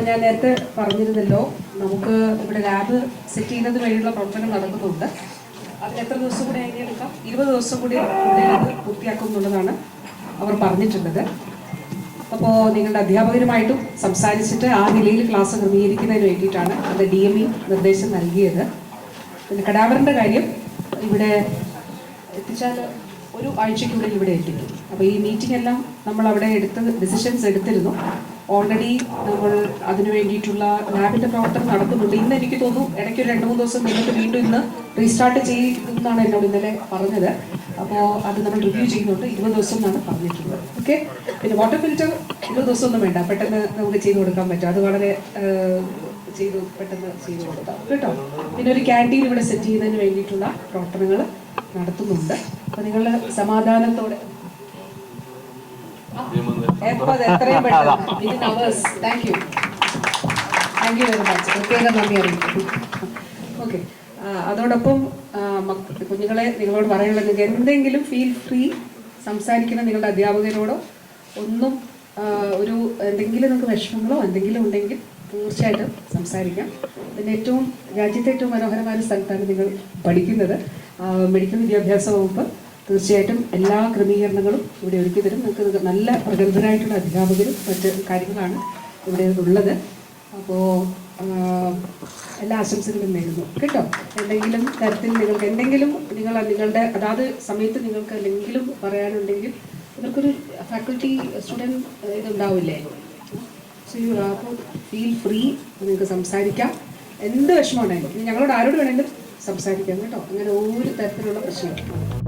നേരത്തെ പറഞ്ഞിരുന്നല്ലോ നമുക്ക് ഇവിടെ ലാബ് സെറ്റ് ചെയ്യുന്നതിന് വേണ്ടിയുള്ള പ്രവർത്തനം നടക്കുന്നുണ്ട്. അതിന് എത്ര ദിവസം കൂടി അതിനെ എടുക്കാം? ഇരുപത് ദിവസം കൂടി അത് പൂർത്തിയാക്കും എന്നുള്ളതാണ് അവർ പറഞ്ഞിട്ടുള്ളത്. അപ്പോൾ നിങ്ങളുടെ അധ്യാപകരുമായിട്ടും സംസാരിച്ചിട്ട് ആ നിലയിൽ ക്ലാസ് ക്രമീകരിക്കുന്നതിന് വേണ്ടിയിട്ടാണ് അത് ഡി എം ഇ നിർദ്ദേശം നൽകിയത്. പിന്നെ കടാവറിന്റെ കാര്യം ഇവിടെ എത്തിച്ചാൽ ഒരു ആഴ്ചയ്ക്കുള്ളിൽ ഇവിടെ എത്തിക്കും. അപ്പോൾ ഈ മീറ്റിംഗ് എല്ലാം നമ്മൾ അവിടെ എടുത്ത് ഡിസിഷൻസ് എടുത്തിരുന്നു. ഓൾറെഡി നമ്മൾ അതിനു വേണ്ടിയിട്ടുള്ള ലാബിന്റെ പ്രവർത്തനം നടത്തുന്നുണ്ട് ഇന്ന് എനിക്ക് തോന്നുന്നു ഇടയ്ക്ക് രണ്ട് മൂന്ന് ദിവസം നിങ്ങൾക്ക് വീണ്ടും ഇന്ന് റീസ്റ്റാർട്ട് ചെയ്യുന്നതാണ് എന്നോട് ഇന്നലെ പറഞ്ഞത്. അപ്പോൾ അത് നമ്മൾ റിവ്യൂ ചെയ്യുന്നുണ്ട്. ഇരുപത് ദിവസം എന്നാണ് പറഞ്ഞിട്ടുള്ളത്. ഓക്കെ പിന്നെ വാട്ടർ ഫിൽറ്റർ ഇരുപത് ദിവസം ഒന്നും വേണ്ട. പെട്ടെന്ന് നമുക്ക് ചെയ്ത് കൊടുക്കാൻ പറ്റും. അത് വളരെ ചെയ്തു പെട്ടെന്ന് ചെയ്തു കൊടുക്കാം. കേട്ടോ? പിന്നെ ഒരു ക്യാന്റീൻ ഇവിടെ സെറ്റ് ചെയ്യുന്നതിന് വേണ്ടിയിട്ടുള്ള പ്രവർത്തനങ്ങൾ നടത്തുന്നുണ്ട്. അപ്പോൾ നിങ്ങൾ സമാധാനത്തോടെ എത്രയും പെട്ടെന്ന്. Within hours thank you thank you very much പ്രത്യേകം നന്ദി ഓക്കെ അതോടൊപ്പം കുഞ്ഞുങ്ങളെ നിങ്ങളോട് പറയാനുള്ളത് നിങ്ങൾക്ക് എന്തെങ്കിലും ഫീൽ ഫ്രീ സംസാരിക്കുന്ന നിങ്ങളുടെ അധ്യാപകരോടോ ഒന്നും ഒരു എന്തെങ്കിലും നിങ്ങൾക്ക് വിഷമങ്ങളോ എന്തെങ്കിലും ഉണ്ടെങ്കിൽ തീർച്ചയായിട്ടും സംസാരിക്കാം. പിന്നെ ഏറ്റവും രാജ്യത്തെ ഏറ്റവും മനോഹരമായ സ്ഥലത്താണ് നിങ്ങൾ പഠിക്കുന്നത്. മെഡിക്കൽ വിദ്യാഭ്യാസ വകുപ്പ്. തീർച്ചയായിട്ടും എല്ലാ ക്രമീകരണങ്ങളും ഇവിടെ ഒരുക്കി തരും. നിങ്ങൾക്ക് നല്ല പ്രഗത്ഭരായിട്ടുള്ള അധ്യാപകരും മറ്റ് കാര്യങ്ങളാണ് ഇവിടെ ഉള്ളത്. അപ്പോൾ എല്ലാ ആശംസകളും നേരുന്നു. കേട്ടോ? എന്തെങ്കിലും തരത്തിൽ നിങ്ങൾക്ക് എന്തെങ്കിലും നിങ്ങൾ നിങ്ങളുടെ അതാത് സമയത്ത് നിങ്ങൾക്ക് എന്തെങ്കിലും പറയാനുണ്ടെങ്കിൽ നിങ്ങൾക്കൊരു ഫാക്കൾട്ടി സ്റ്റുഡന്റ് ഇതുണ്ടാവില്ലേ? സോ യു അപ്പോൾ ഫീൽ ഫ്രീ നിങ്ങൾക്ക് സംസാരിക്കാം. എന്ത് വിഷമമുണ്ടെങ്കിലും ഞങ്ങളോട് ആരോട് വേണമെങ്കിലും സംസാരിക്കാം കേട്ടോ. അങ്ങനെ ഒരു തരത്തിലുള്ള പ്രശ്നമില്ല